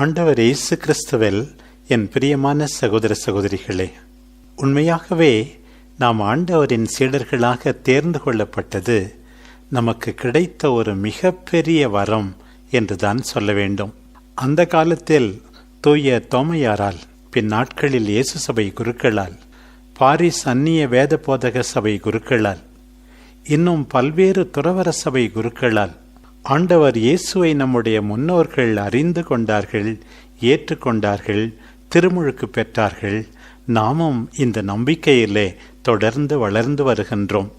ஆண்டவர் இயேசு கிறிஸ்துவில் என் பிரியமான சகோதர சகோதரிகளே உண்மையாகவே நாம் ஆண்டவரின் சீடர்களாக தேர்ந்து கொள்ளப்பட்டது நமக்கு கிடைத்த ஒரு மிகப்பெரிய வரம் என்றுதான் சொல்ல வேண்டும். அந்த காலத்தில் தூய தோமையாரால் பின் நாட்களில் இயேசு சபை குருக்களால் பாரிஸ் அந்நிய வேத போதக சபை குருக்களால் இன்னும் பல்வேறு துறவர சபை குருக்களால் ஆண்டவர் இயேசுவை நம்முடைய முன்னோர்கள் அறிந்து கொண்டார்கள் ஏற்றுக்கொண்டார்கள் திருமுழுக்கு பெற்றார்கள். நாமும் இந்த நம்பிக்கையிலே தொடர்ந்து வளர்ந்து வருகின்றோம்.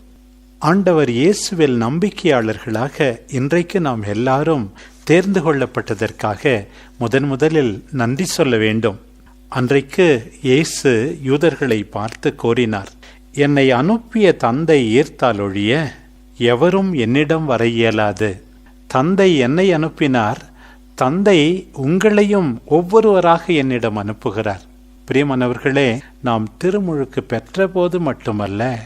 ஆண்டவர் இயேசுவில் நம்பிக்கையாளர்களாக இன்றைக்கு நாம் எல்லாரும் தேர்ந்து கொள்ளப்பட்டதற்காக முதன் முதலில் நன்றி சொல்ல வேண்டும். அன்றைக்கு இயேசு யூதர்களை பார்த்து கோரினார் என்னை அனுப்பிய தந்தை ஈர்த்தால் ஒழிய எவரும் என்னிடம் வர இயலாது. தந்தை என்னை அனுப்பினார். தந்தை உங்களையும் ஒவ்வொருவராக என்னிடம் அனுப்புகிறார். பிரியமானவர்களே நாம் திருமுழுக்கு பெற்றபோது மட்டுமல்ல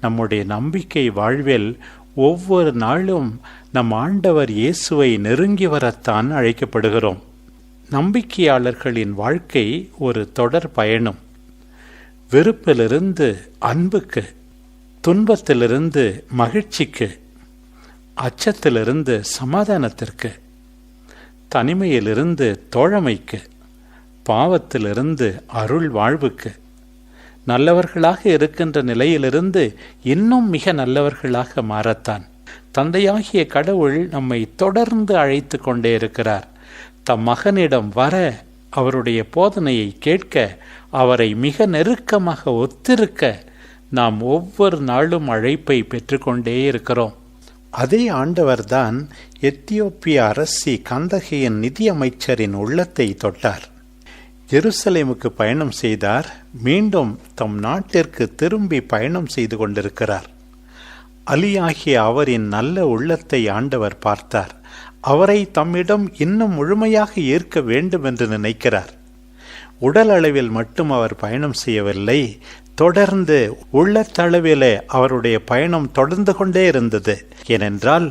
நம்முடைய நம்பிக்கை வாழ்வில் ஒவ்வொரு நாளும் நம் ஆண்டவர் இயேசுவை நெருங்கி வரத்தான் அழைக்கப்படுகிறோம். நம்பிக்கையாளர்களின் வாழ்க்கை ஒரு தொடர் பயணம். வெறுப்பிலிருந்து அன்புக்கு துன்பத்திலிருந்து மகிழ்ச்சிக்கு அச்சத்திலிருந்து சமாதானத்திற்கு தனிமையிலிருந்து தோழமைக்கு பாவத்திலிருந்து அருள் வாழ்வுக்கு நல்லவர்களாக இருக்கின்ற நிலையிலிருந்து இன்னும் மிக நல்லவர்களாக மாறத்தான். தந்தையாகிய கடவுள் நம்மை தொடர்ந்து அழைத்து கொண்டே இருக்கிறார். தம் மகனிடம் வர அவருடைய போதனையை கேட்க அவரை மிக நெருக்கமாக ஒத்திருக்க நாம் ஒவ்வொரு நாளும் அழைப்பை பெற்றுக்கொண்டே இருக்கிறோம். அதே ஆண்டவர்தான் எத்தியோப்பிய அரசி கந்தகையின் நிதியமைச்சரின் உள்ளத்தை தொட்டார். ஜெருசலேமுக்கு பயணம் செய்தார். மீண்டும் தம் நாட்டிற்கு திரும்பி பயணம் செய்து கொண்டிருக்கிறார். அலியாகிய அவரின் நல்ல உள்ளத்தை ஆண்டவர் பார்த்தார். அவரை தம்மிடம் இன்னும் முழுமையாக ஏற்க வேண்டும் என்று நினைக்கிறார். உடல் அளவில் மட்டும் அவர் பயணம் செய்யவில்லை. தொடர்ந்து உள்ளத்தளவில் அவருடைய பயணம் தொடர்ந்து கொண்டே இருந்தது. ஏனென்றால்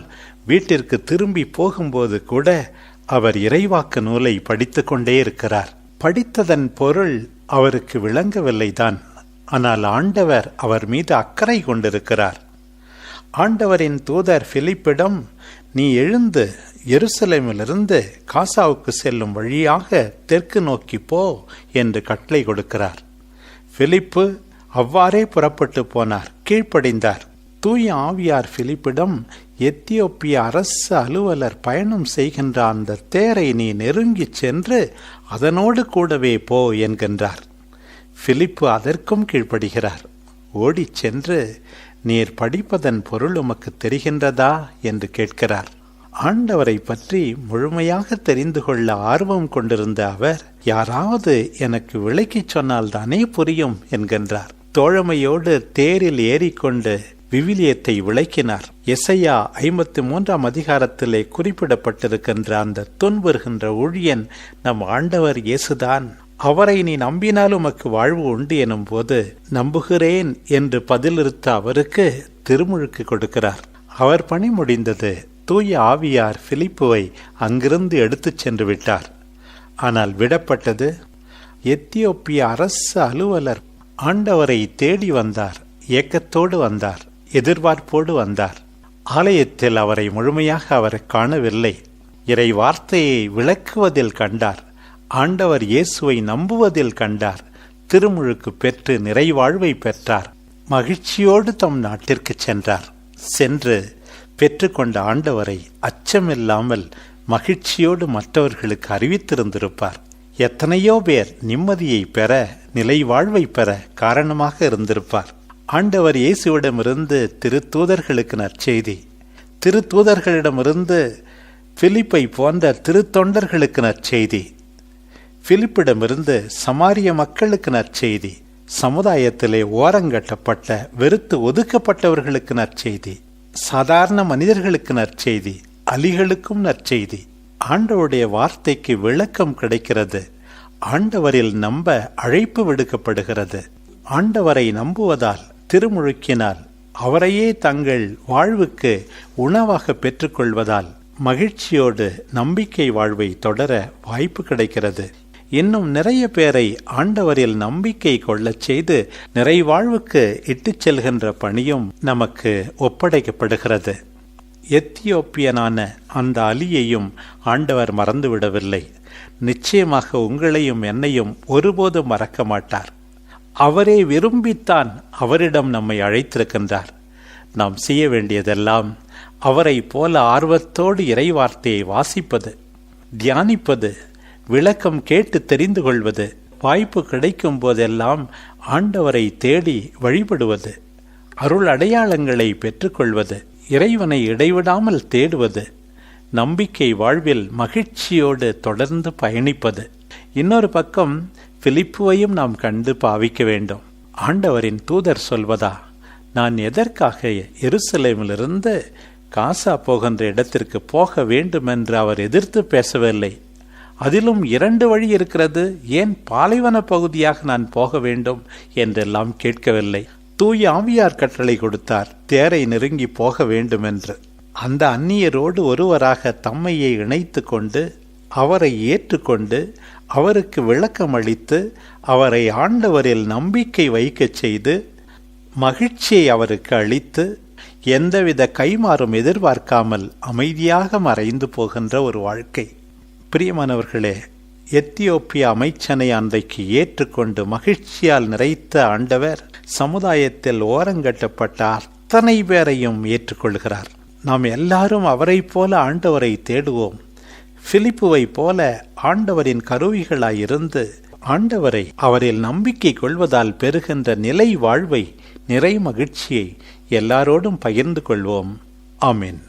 வீட்டிற்கு திரும்பி போகும்போது கூட அவர் இறைவாக்கு நூலை படித்து கொண்டே இருக்கிறார். படித்ததன் பொருள் அவருக்கு விளங்கவில்லைதான். ஆனால் ஆண்டவர் அவர் மீது அக்கறை கொண்டிருக்கிறார். ஆண்டவரின் தூதர் பிலிப்பிடம் நீ எழுந்து எருசலேமிலிருந்து காசாவுக்கு செல்லும் வழியாக தெற்கு நோக்கி போ என்று கட்டளை கொடுக்கிறார். பிலிப்பு அவ்வாறே புறப்பட்டு போனார். கீழ்ப்படிந்தார். தூய ஆவியார் பிலிப்பிடம் எத்தியோப்பிய அரசு அலுவலர் பயணம் செய்கின்ற அந்த தேரை நீ நெருங்கிச் சென்று அதனோடு கூடவே போ என்கின்றார். பிலிப்பு அதற்கும் கீழ்ப்படுகிறார். ஓடிச் சென்று நீர் படிப்பதன் பொருள் உமக்கு தெரிகின்றதா? என்று கேட்கிறார். ஆண்டவரை பற்றி முழுமையாக தெரிந்து கொள்ள ஆர்வம் கொண்டிருந்த அவர் யாராவது எனக்கு விளக்கிச் சொன்னால் தானே புரியும்? என்கின்றார். தோழமையோடு தேரில் ஏறிக்கொண்டு விவிலியத்தை விளக்கினார். எசையா ஐம்பத்தி மூன்றாம் அதிகாரத்திலே குறிப்பிடப்பட்டிருக்கின்ற அந்த துன்புறுகின்ற ஊழியன் நம் ஆண்டவர் இயேசுதான். அவரை நீ நம்பினால் உமக்கு வாழ்வு உண்டு எனும் போது நம்புகிறேன் என்று பதிலிருத்த அவருக்கு திருமுழுக்கு கொடுக்கிறார். அவர் பணி முடிந்தது தூய ஆவியார் பிலிப்புவை அங்கிருந்து எடுத்துச் சென்று விட்டார். ஆனால் விடப்பட்டது எத்தியோப்பிய அரசு அலுவலர் ஆண்டவரை தேடி வந்தார் ஏக்கத்தோடு வந்தார் எதிர்பார்ப்போடு வந்தார். ஆலயத்தில் அவரை முழுமையாக அவர் காணவில்லை. இறை வார்த்தையை விளக்குவதில் கண்டார். ஆண்டவர் இயேசுவை நம்புவதில் கண்டார். திருமுழுக்கு பெற்று நிறைவாழ்வை பெற்றார். மகிழ்ச்சியோடு தம் நாட்டிற்கு சென்றார். சென்று பெற்றுக்கொண்ட ஆண்டவரை அச்சமில்லாமல் மகிழ்ச்சியோடு மற்றவர்களுக்கு அறிவித்திருந்திருப்பார். எத்தனையோ பேர் நிம்மதியை பெற நிலை வாழ்வை பெற காரணமாக இருந்திருப்பார். ஆண்டவர் இயேசுவிடமிருந்து திருத்தூதர்களுக்கு நற்செய்தி. திருத்தூதர்களிடமிருந்து பிலிப்பை போன்ற திருத்தொண்டர்களுக்கு நற்செய்தி. பிலிப்பிடமிருந்து சமாரிய மக்களுக்கு நற்செய்தி. சமுதாயத்திலே ஓரங்கட்டப்பட்ட வெறுத்து ஒதுக்கப்பட்டவர்களுக்கு நற்செய்தி. சாதாரண மனிதர்களுக்கு நற்செய்தி. அலிகளுக்கும் நற்செய்தி. ஆண்டவருடைய வார்த்தைக்கு விளக்கம் கிடைக்கிறது. ஆண்டவரில் நம்ப அழைப்பு விடுக்கப்படுகிறது. ஆண்டவரை நம்புவதால் திருமுழுக்கினால் அவரையே தங்கள் வாழ்வுக்கு உணவாக பெற்றுக்கொள்வதால் மகிழ்ச்சியோடு நம்பிக்கை வாழ்வை தொடர வாய்ப்பு கிடைக்கிறது. இன்னும் நிறைய பேரை ஆண்டவரில் நம்பிக்கை கொள்ளச் செய்து நிறைவாழ்வுக்கு இட்டுச் செல்கின்ற பணியும் நமக்கு ஒப்படைக்கப்படுகிறது. எத்தியோப்பியனான அந்த அலியையும் ஆண்டவர் மறந்துவிடவில்லை. நிச்சயமாக உங்களையும் என்னையும் ஒருபோதும் மறக்க மாட்டார். அவரே விரும்பித்தான் அவரிடம் நம்மை அழைத்திருக்கின்றார். நாம் செய்ய வேண்டியதெல்லாம் அவரை போல ஆர்வத்தோடு இறைவார்த்தையை வாசிப்பது தியானிப்பது விளக்கம் கேட்டு தெரிந்து கொள்வது வாய்ப்பு கிடைக்கும் போதெல்லாம் ஆண்டவரை தேடி வழிபடுவது அருள் அடையாளங்களை பெற்றுக்கொள்வது இறைவனை இடைவிடாமல் தேடுவது நம்பிக்கை வாழ்வில் மகிழ்ச்சியோடு தொடர்ந்து பயணிப்பது. இன்னொரு பக்கம் பிலிப்புவையும் நாம் கண்டு பாவிக்க வேண்டும். ஆண்டவரின் தூதர் சொல்வதா நான் எதற்காக எருசலேமிலிருந்து காசா போகின்ற இடத்திற்கு போக வேண்டும் என்று அவர் எதிர்த்து பேசவில்லை. அதிலும் இரண்டு வழி இருக்கிறது ஏன் பாலைவன பகுதியாக நான் போக வேண்டும் என்றெல்லாம் கேட்கவில்லை. தூய ஆவியார் கட்டளை கொடுத்தார் தேரை நெருங்கி போக வேண்டும் என்று அந்த அந்நியரோடு ஒருவராக தம்மையை இணைத்து கொண்டு அவரை ஏற்றுக்கொண்டு அவருக்கு விளக்கம் அளித்து அவரை ஆண்டவரில் நம்பிக்கை வைக்கச் செய்து மகிழ்ச்சியை அவருக்கு அளித்து எந்தவித கைமாறும் எதிர்பார்க்காமல் அமைதியாக மறைந்து போகின்ற ஒரு வாழ்க்கை. பிரியமானவர்களே எத்தியோப்பிய அமைச்சனை அன்றைக்கு ஏற்றுக்கொண்டு மகிழ்ச்சியால் நிறைத்த ஆண்டவர் சமுதாயத்தில் ஓரங்கட்டப்பட்ட அத்தனை பேரையும் ஏற்றுக்கொள்கிறார். நாம் எல்லாரும் அவரைப் போல ஆண்டவரை தேடுவோம். பிலிப்புவை போல ஆண்டவரின் கருவிகளாயிருந்து ஆண்டவரை அவரில் நம்பிக்கை கொள்வதால் பெறுகின்ற நிலை வாழ்வை நிறை மகிழ்ச்சியை எல்லாரோடும் பகிர்ந்து கொள்வோம். ஆமீன்.